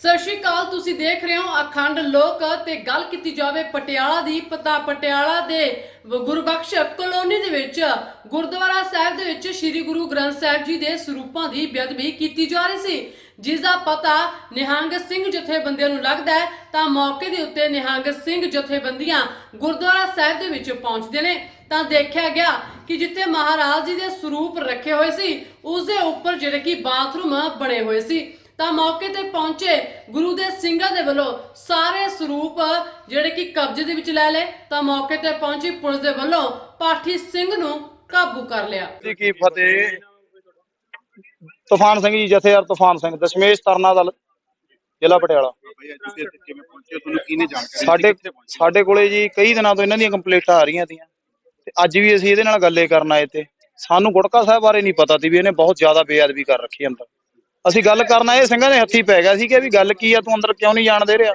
ਸਤਿ ਸ਼੍ਰੀ ਅਕਾਲ, ਤੁਸੀਂ ਦੇਖ ਰਹੇ ਹੋ ਅਖੰਡ ਲੋਕ ਤੇ ਗੱਲ ਕੀਤੀ ਜਾਵੇ ਪਟਿਆਲਾ ਦੀ ਪਤਾ ਪਟਿਆਲਾ ਦੇ ਗੁਰਬਖਸ਼ ਕਲੋਨੀ ਦੇ ਵਿੱਚ, ਗੁਰਦੁਆਰਾ ਸਾਹਿਬ ਦੇ ਵਿੱਚ ਸ੍ਰੀ ਗੁਰੂ ਗ੍ਰੰਥ ਸਾਹਿਬ ਜੀ ਦੇ ਸਰੂਪਾਂ ਦੀ ਬੇਅਦਬੀ ਕੀਤੀ ਜਾ ਰਹੀ ਸੀ ਜਿਸ ਦਾ ਪਤਾ ਨਿਹੰਗ ਸਿੰਘ ਜਥੇਬੰਦੀਆਂ ਨੂੰ ਲੱਗਦਾ ਹੈ, ਤਾਂ ਮੌਕੇ ਦੇ ਉੱਤੇ ਨਿਹੰਗ ਸਿੰਘ ਜਥੇਬੰਦੀਆਂ ਗੁਰਦੁਆਰਾ ਸਾਹਿਬ ਦੇ ਵਿੱਚ ਪਹੁੰਚਦੇ ਨੇ। ਤਾਂ ਦੇਖਿਆ ਗਿਆ ਕਿ ਜਿੱਥੇ ਮਹਾਰਾਜ ਜੀ ਦੇ ਸਰੂਪ ਰੱਖੇ ਹੋਏ ਸੀ ਉਸ ਦੇ ਉੱਪਰ ਜਿਹੜੇ ਕਿ ਬਾਥਰੂਮ ਬਣੇ ਹੋਏ ਸੀ। ਤਾਂ ਮੌਕੇ ਤੇ ਪਹੁੰਚੇ ਗੁਰੂ ਦੇ ਸਿੰਘਾਂ ਦੇ ਵੱਲੋਂ ਸਾਰੇ ਸਰੂਪ ਜਿਹੜੇ ਕਿ ਕਬਜ਼ੇ ਦੇ ਵਿੱਚ ਲੈ ਲਏ, ਤਾਂ ਮੌਕੇ ਤੇ ਪਹੁੰਚੀ ਪੁਲਿਸ ਦੇ ਵੱਲੋਂ ਪਾਠੀ ਸਿੰਘ ਨੂੰ ਕਾਬੂ ਕਰ ਲਿਆ। ਜੀ ਕੀ ਫਤਿਹ। ਤੂਫਾਨ ਸਿੰਘ ਜੀ, ਜਥੇਦਾਰ ਤੂਫਾਨ ਸਿੰਘ, ਦਸ਼ਮੇਸ਼ ਤਰਨਾ ਦਲ, ਜ਼ਿਲ੍ਹਾ ਪਟਿਆਲਾ। ਸਾਡੇ ਸਾਡੇ ਕੋਲੇ ਜੀ ਕਈ ਦਿਨਾਂ ਤੋਂ ਇਹਨਾਂ ਦੀਆਂ ਕੰਪਲੇਂਟਾਂ ਆ ਰਹੀਆਂ ਤੀਆਂ, ਤੇ ਅੱਜ ਵੀ ਅਸੀਂ ਇਹਦੇ ਨਾਲ ਗੱਲੇ ਕਰਨ ਆਏ ਤੇ ਸਾਨੂੰ ਗੁਟਕਾ ਸਾਹਿਬ ਬਾਰੇ ਨਹੀਂ ਪਤਾ ਸੀ ਵੀ ਇਹਨੇ ਬਹੁਤ ਜ਼ਿਆਦਾ ਬੇਅਦਬੀ ਕਰ ਰੱਖੀ ਅੰਦਰ। ਅਸੀਂ ਗੱਲ ਕਰਨਾ ਇਹ ਸਿੰਘਾਂ ਦੇ ਹੱਥੀ ਪੈ ਗਿਆ ਸੀ ਕਿ ਵੀ ਗੱਲ ਕੀ ਆ, ਤੂੰ ਅੰਦਰ ਕਿਉਂ ਨਹੀਂ ਜਾਣ ਦੇ ਰਿਹਾ?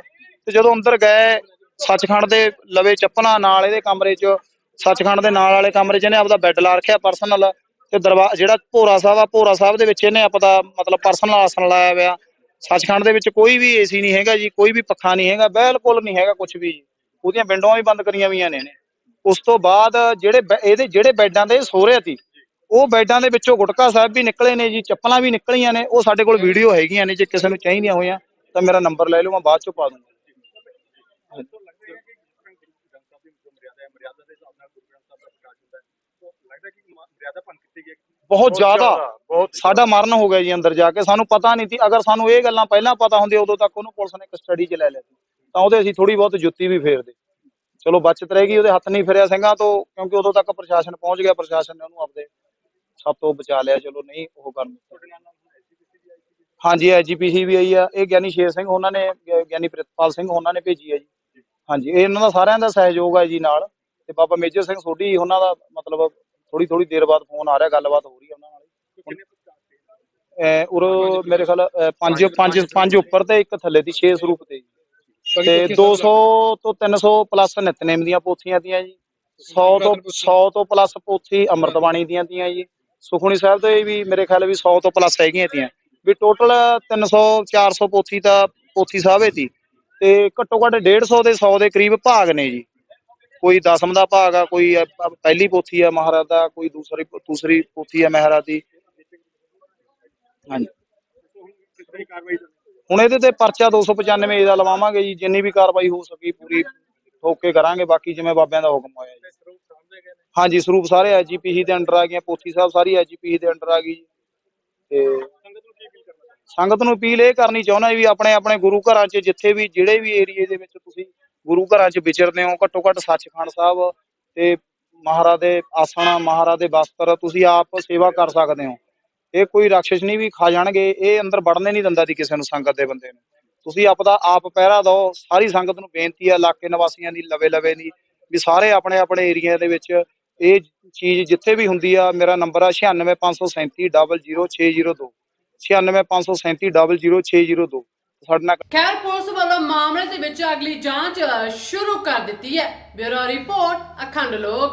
ਤੇ ਜਦੋਂ ਅੰਦਰ ਗਏ, ਸੱਚਖੰਡ ਦੇ ਲਵੇ ਚੱਪਲਾਂ ਨਾਲ ਇਹਦੇ ਕਮਰੇ 'ਚ, ਸੱਚਖੰਡ ਦੇ ਨਾਲ ਵਾਲੇ ਕਮਰੇ 'ਚ ਇਹਨੇ ਆਪਦਾ ਬੈੱਡ ਲਾ ਰੱਖਿਆ ਪਰਸਨਲ ਤੇ ਦਰਵਾ, ਜਿਹੜਾ ਭੋਰਾ ਸਾਹਿਬ ਆ, ਭੋਰਾ ਸਾਹਿਬ ਦੇ ਵਿੱਚ ਇਹਨੇ ਆਪਦਾ ਮਤਲਬ ਪਰਸਨਲ ਆਸਣ ਲਾਇਆ ਹੋਇਆ। ਸੱਚਖੰਡ ਦੇ ਵਿੱਚ ਕੋਈ ਵੀ ਏਸੀ ਨਹੀਂ ਹੈਗਾ ਜੀ, ਕੋਈ ਵੀ ਪੱਖਾ ਨਹੀਂ ਹੈਗਾ, ਬਿਲਕੁਲ ਨਹੀਂ ਹੈਗਾ ਕੁਝ ਵੀ ਜੀ। ਉਹਦੀਆਂ ਵਿੰਡੋਆਂ ਵੀ ਬੰਦ ਕਰੀਆਂ ਹੋਈਆਂ ਨੇ ਇਹਨੇ। ਉਸ ਤੋਂ ਬਾਅਦ ਜਿਹੜੇ ਇਹਦੇ ਜਿਹੜੇ ਬੈੱਡਾਂ ਦੇ ਸੋ ਰਹੇ ਸੀ ਉਹ ਬੈੱਡਾਂ ਦੇ ਵਿੱਚੋਂ ਗੁਟਕਾ ਸਾਹਿਬ ਵੀ ਨਿਕਲੇ ਨੇ ਜੀ ਚੱਪਲਾਂ ਵੀ ਨਿਕਲੀਆਂ ਨੇ ਉਹ ਸਾਡੇ ਕੋਲ ਵੀਡੀਓ ਹੈਗੀਆਂ ਨੇ ਜੇ ਕਿਸੇ ਨੂੰ ਚਾਹੀਦੀਆਂ ਹੋਈਆਂ ਤਾਂ ਮੇਰਾ ਨੰਬਰ ਲੈ ਲਓ ਮੈਂ ਬਾਅਦ ਚੋਂ ਪਾ ਦੂੰਗਾ। ਬਹੁਤ ਜ਼ਿਆਦਾ ਸਾਡਾ ਮਰਨ ਹੋ ਗਿਆ ਜੀ ਅੰਦਰ ਜਾ ਕੇ ਸਾਨੂੰ ਪਤਾ ਨਹੀਂ ਸੀ। ਅਗਰ ਸਾਨੂੰ ਇਹ ਗੱਲਾਂ ਪਹਿਲਾਂ ਪਤਾ ਹੁੰਦੀਆਂ ਉਦੋਂ ਤੱਕ ਉਹਨੂੰ ਪੁਲਿਸ ਨੇ ਕਸਟਡੀ 'ਚ ਲੈ ਲਿਆ ਸੀ। ਤਾਂ ਉਹਦੇ ਅਸੀਂ ਥੋੜੀ ਬਹੁਤ ਜੁੱਤੀ ਵੀ ਫੇਰਦੇ। ਚਲੋ ਬਚਤ ਰਹਿ ਗਈ ਉਹਦੇ ਹੱਥ ਨਹੀਂ ਫਿਰਿਆ ਸਿੰਘਾਂ ਤੋਂ ਕਿਉਂਕਿ ਉਦੋਂ ਤੱਕ ਪ੍ਰਸ਼ਾਸਨ ਪਹੁੰਚ ਗਿਆ ਪ੍ਰਸ਼ਾਸਨ ਨੇ ਉਹਨੂੰ ਆਪਦੇ ਸਭ ਤੋਂ ਬਚਾ ਲਿਆ, ਚਲੋ ਨਹੀਂ, ਉਹ ਕਰਨ ਹਾਂਜੀ ਐਜੀਪੀਸੀ ਵੀ ਆਈ ਆ, ਇਹ ਗਿਆਨੀ ਸ਼ੇਰ ਸਿੰਘ ਉਹਨਾਂ ਨੇ, ਗਿਆਨੀ ਪ੍ਰਿਤਪਾਲ ਸਿੰਘ ਉਹਨਾਂ ਨੇ ਭੇਜੀ ਹੈ ਜੀ। ਹਾਂਜੀ, ਇਹ ਇਹਨਾਂ ਦਾ ਸਾਰਿਆਂ ਦਾ ਸਹਿਯੋਗ ਹੈ ਜੀ ਨਾਲ। ਤੇ ਬਾਬਾ ਮੇਜਰ ਸਿੰਘ ਸੋਢੀ, ਉਹਨਾਂ ਦਾ ਮਤਲਬ ਥੋੜੀ ਥੋੜੀ ਦੇਰ ਬਾਅਦ ਫੋਨ ਆ ਰਿਹਾ, ਗੱਲਬਾਤ ਹੋ ਰਹੀ ਹੈ ਉਹਨਾਂ ਨਾਲ। ਉਰ ਮੇਰੇ ਖਿਆਲ ਪੰਜ ਪੰਜ ਪੰਜ ਉੱਪਰ ਤੇ ਇੱਕ ਥੱਲੇ ਦੀ 6 ਸਰੂਪ ਤੇ ਜੀ। ਤੇ 200 ਤੋਂ 300 ਪਲੱਸ ਨਿਤਨੇਮ ਦੀਆਂ ਪੋਥੀਆਂ ਦੀਆਂ ਜੀ। 100 ਤੋਂ 100 ਤੋਂ ਪਲੱਸ ਪੋਥੀ ਅੰਮ੍ਰਿਤਬਾਣੀ ਦੀਆਂ ਦੀਆਂ ਜੀ। ਸੁਖਮਨੀ ਸਾਹਿਬ ਦੇ ਵੀ ਮੇਰੇ ਖਿਆਲ ਵੀ 100 ਤੋਂ ਪਲੱਸ ਹੈਗੀਆਂ ਤੀਆਂ। ਵੀ ਟੋਟਲ 300 400 ਪੋਥੀ ਤਾਂ ਪੋਥੀ ਸਾਹਿਬੇ ਤੀ ਤੇ ਘੱਟੋ ਘੱਟ 150 ਦੇ 100 ਦੇ ਕਰੀਬ ਭਾਗ ਨੇ ਜੀ। ਕੋਈ ਦਸਮ ਦਾ ਭਾਗ ਆ, ਕੋਈ ਪਹਿਲੀ ਪੋਥੀ ਆ ਮਹਾਰਾਜ ਦਾ, ਕੋਈ ਦੂਸਰੀ ਦੂਸਰੀ ਪੋਥੀ ਆ ਮਹਾਰਾਜ ਦੀ। ਹਾਂਜੀ। ਹੁਣ ਇਹਦੇ ਤੇ ਪਰਚਾ 295 ਏ ਦਾ ਲਵਾਵਾਂਗੇ ਜੀ, ਜਿੰਨੀ ਵੀ ਕਾਰਵਾਈ ਹੋ ਸਕੀ ਪੂਰੀ ਠੋਕ ਕੇ ਕਰਾਂਗੇ, ਬਾਕੀ ਜਿਵੇਂ ਬਾਬਿਆਂ ਦਾ ਹੁਕਮ ਹੋਇਆ ਜੀ। ਹਾਂਜੀ, ਸਰੂਪ ਸਾਰੇ ਐਜੀਪੀਸੀ ਦੇ ਅੰਡਰ ਆ ਗਏ ਪੋਥੀ ਸਾਹਿਬ ਸਾਰੀ ਐਜੀਪੀਸੀ ਦੇ ਅੰਡਰ ਆ ਗਈ ਜੀ। ਤੇ ਸੰਗਤ ਨੂੰ ਅਪੀਲ ਇਹ ਕਰਨੀ ਚਾਹੁੰਦਾ ਵੀ ਆਪਣੇ ਆਪਣੇ ਗੁਰੂ ਘਰਾਂ 'ਚ ਜਿੱਥੇ ਵੀ, ਜਿਹੜੇ ਵੀ ਏਰੀਏ ਦੇ ਵਿੱਚ ਤੁਸੀਂ ਗੁਰੂ ਘਰਾਂ 'ਚ ਵਿਚਰਦੇ ਹੋ, ਘੱਟੋ ਘੱਟ ਸੱਚਖੰਡ ਸਾਹਿਬ ਤੇ ਮਹਾਰਾਜ ਦੇ ਆਸਣ, ਮਹਾਰਾਜ ਦੇ ਵਸਤਰ ਤੁਸੀਂ ਆਪ ਸੇਵਾ ਕਰ ਸਕਦੇ ਹੋ। ਇਹ ਕੋਈ ਰਾਖਸ਼ ਨਹੀਂ ਵੀ ਖਾ ਜਾਣਗੇ, ਇਹ ਅੰਦਰ ਵੜਨੇ ਨਹੀਂ ਦਿੰਦਾ ਦੀ ਕਿਸੇ ਨੂੰ ਸੰਗਤ ਦੇ ਬੰਦੇ ਨੂੰ। ਤੁਸੀਂ ਆਪਦਾ ਆਪ ਪਹਿਰਾ ਦਿਓ, ਸਾਰੀ ਸੰਗਤ ਨੂੰ ਬੇਨਤੀ ਹੈ, ਇਲਾਕੇ ਨਿਵਾਸੀਆਂ ਦੀ ਲਵੇ ਲਵੇ ਦੀ ਵੀ ਸਾਰੇ ਆਪਣੇ ਆਪਣੇ ਏਰੀਆ ਦੇ ਵਿੱਚ ਇਹ ਚੀਜ਼ ਜਿੱਥੇ ਵੀ ਹੁੰਦੀ ਆ, ਮੇਰਾ ਨੰਬਰ ਆ 9653700602 9653700602 ਸਾਡੇ ਨਾਲ ਖੈਰ, ਪੁਲਿਸ ਵੱਲੋਂ ਮਾਮਲੇ ਦੇ ਵਿੱਚ ਅਗਲੀ ਜਾਂਚ ਸ਼ੁਰੂ ਕਰ ਦਿੱਤੀ ਹੈ। ਬਿਊਰੋ ਰਿਪੋਰਟ, ਅਖੰਡ ਲੋਕ।